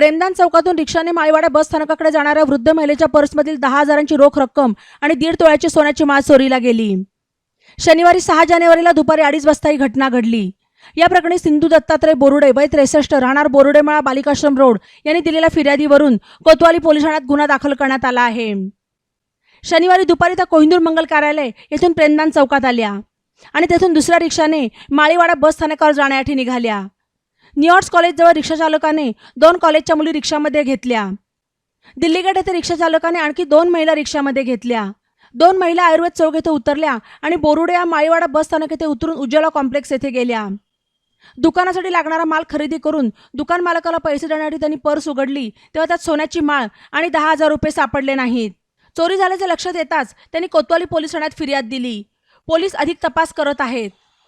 प्रेमदान चौकातून रिक्षाने माळीवाडा बस स्थानकाकडे जाणाऱ्या वृद्ध महिलेच्या पर्समधील दहा हजारांची रोख रक्कम आणि दीड तोळ्याची सोन्याची माळ चोरीला गेली. शनिवारी सहा जानेवारीला दुपारी अडीच वाजता ही घटना घडली. या प्रकरणी सिंधू दत्तात्रय बोरुडे वय त्रेसष्ट राहणार बोरुडेमाळा बालिकाश्रम रोड यांनी दिलेल्या फिर्यादीवरून कोतवाली पोलीस ठाण्यात गुन्हा दाखल करण्यात आला आहे. शनिवारी दुपारी त्या कोहिंदूर मंगल कार्यालय येथून प्रेमदान चौकात आल्या आणि तेथून दुसऱ्या रिक्षाने माळीवाडा बस स्थानकावर जाण्यासाठी निघाल्या. न्यूयॉर्क कॉलेजजवळ रिक्षाचालकाने दोन कॉलेजच्या मुली रिक्षामध्ये घेतल्या. दिल्लीगड येथे रिक्षाचालकाने आणखी दोन महिला रिक्षामध्ये घेतल्या. दोन महिला आयुर्वेद चौक येथे उतरल्या आणि बोरुडे या माळीवाडा बस स्थानक येथे उतरून उज्ज्वला कॉम्प्लेक्स येथे गेल्या. दुकानासाठी लागणारा माल खरेदी करून दुकान मालकाला पैसे देण्यासाठी त्यांनी पर्स उघडली. तेव्हा त्यात सोन्याची माळ आणि दहा हजार रुपये सापडले नाहीत. चोरी झाल्याचे लक्षात येताच त्यांनी कोतवाली पोलीस ठाण्यात फिर्याद दिली. पोलीस अधिक तपास करत आहेत.